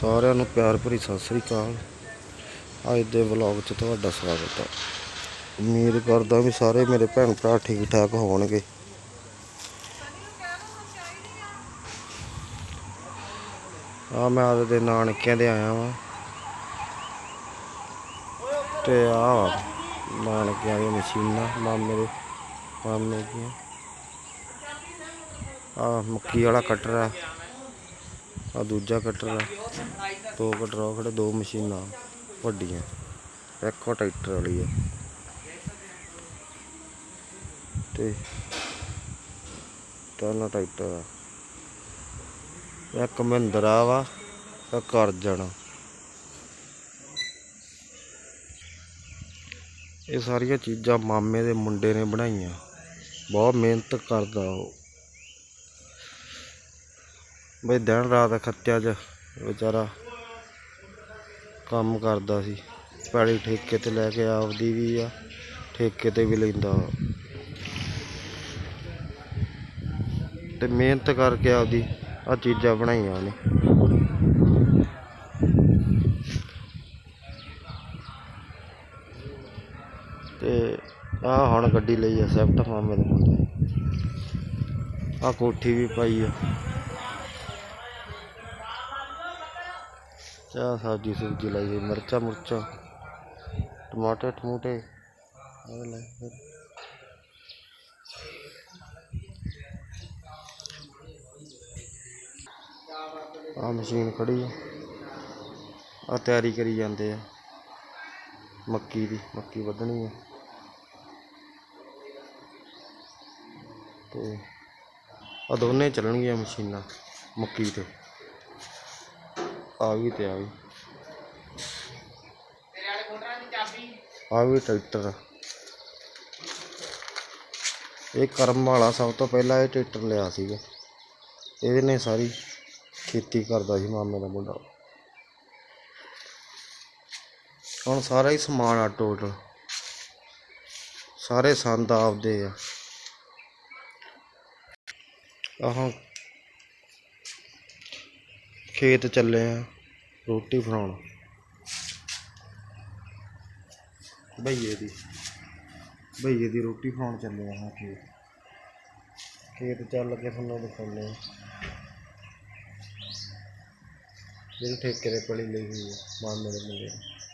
ਸਾਰਿਆਂ ਨੂੰ ਪਿਆਰ ਭਰੀ ਸਤਿ ਸ੍ਰੀ ਅਕਾਲ। ਅੱਜ ਦੇ ਵਲੌਗ 'ਚ ਤੁਹਾਡਾ ਸਵਾਗਤ ਹੈ ਉਮੀਦ ਕਰਦਾ ਵੀ ਸਾਰੇ ਮੇਰੇ ਭੈਣ ਭਰਾ ਠੀਕ ਠਾਕ ਹੋਣਗੇ। ਆ ਮੈਂ ਆਦ ਦੇ ਨਾਨਕਿਆਂ ਦੇ ਆਇਆ ਵਾਂ। ਤੇ ਆ ਨਾਨਕਿਆਂ ਦੀਆਂ ਮਸ਼ੀਨਾਂ, ਮਾਮੇ ਦੇ, ਮਾਮੇ ਦੀਆਂ। ਆ ਮੱਕੀ ਵਾਲਾ ਕਟਰ। ਆ ਆ ਦੂਜਾ ਕਟਰ ਆ। ਦੋ ਕਟਰ ਆ ਖੜੇ ਦੋ ਮਸ਼ੀਨਾਂ ਵੱਡੀਆਂ। ਇੱਕ ਉਹ ਟਰੈਕਟਰ ਵਾਲੀ ਆ। ਤੇ ਤਿੰਨ ਟਰੈਕਟਰ ਆ। ਇੱਕ ਮਹਿੰਦਰਾ ਵਾ, ਇੱਕ ਅਰਜਨ ਇਹ ਸਾਰੀਆਂ ਚੀਜ਼ਾਂ ਮਾਮੇ ਦੇ ਮੁੰਡੇ ਨੇ ਬਣਾਈਆਂ। ਬਹੁਤ ਮਿਹਨਤ ਕਰਦਾ ਉਹ। ਬਈ ਦਿਨ ਰਾਤ ਖੱਤਿਆ 'ਚ ਵਿਚਾਰਾ ਕੰਮ ਕਰਦਾ ਸੀ। ਪੈਲੀ ਠੇਕੇ ਤੇ ਲੈ ਕੇ ਆਪਦੀ ਵੀ ਆ, ਠੇਕੇ ਤੇ ਵੀ ਲੈਂਦਾ ਤੇ ਮਿਹਨਤ ਕਰਕੇ ਆਪਦੀ ਆ ਚੀਜ਼ਾਂ ਬਣਾਈਆਂ ਉਹਨੇ। ਤੇ ਆ ਹੁਣ ਗੱਡੀ ਲਈ ਆ ਸੈਫਟ ਮਾਮੇ ਦੇ ਆ ਕੋਠੀ ਵੀ ਪਾਈ ਆ। ਚਾਹ ਸਬਜ਼ੀ ਸੁਬਜ਼ੀ ਲਾਈ ਹੋਈ, ਮਿਰਚਾਂ ਮੁਰਚਾਂ, ਟਮਾਟਰ, ਟਮੂਟੇ। ਇਹ ਲੈ ਫਿਰ। ਆ ਮਸ਼ੀਨ ਖੜੀ ਆ। ਆ ਤਿਆਰੀ ਕਰੀ ਜਾਂਦੇ ਆ। ਮੱਕੀ ਦੀ, ਮੱਕੀ ਵੱਢਣੀ ਆ। ਤੇ ਆ ਦੋਨੇ ਚੱਲਣਗੀਆਂ ਮਸ਼ੀਨਾਂ ਮੱਕੀ ਤੇ। ਆ ਵੀ ਤੇ ਆ ਵੀ ਆ ਵੀ ਟਰੈਕਟਰ। ਇਹ ਕਰਮ ਵਾਲਾ ਸਭ ਤੋਂ ਪਹਿਲਾਂ ਇਹ ਟਰੈਕਟਰ ਲਿਆ ਸੀਗਾ। ਇਹਦੇ ਨੇ ਸਾਰੀ ਖੇਤੀ ਕਰਦਾ ਸੀ ਮਾਮੇ ਦਾ ਮੁੰਡਾ। ਹੁਣ ਸਾਰਾ ਹੀ ਸਮਾਨ ਆ ਟੋਟਲ ਸਾਰੇ ਸੰਦ ਆਪਦੇ ਆ। ਆਹ ਖੇਤ ਚੱਲੇ ਆ, ਰੋਟੀ ਬਣਾਉਣ। ਭਈਏ ਦੀ ਭਈਏ ਦੀ ਰੋਟੀ ਬਣਾਉਣ ਚੱਲੇ ਆ ਹਾਂ ਖੇਤ। ਖੇਤ ਚੱਲ ਕੇ ਤੁਹਾਨੂੰ ਦਿਖਾਉਂਦੇ ਆ। ਜਿਹੜੀ ਠੇਕੇ ਦੇ ਪਲੀ ਲਈ ਹੋਈ ਹੈ ਮਾਮੇ ਦੇ ਮੁੰਡੇ ਨੇ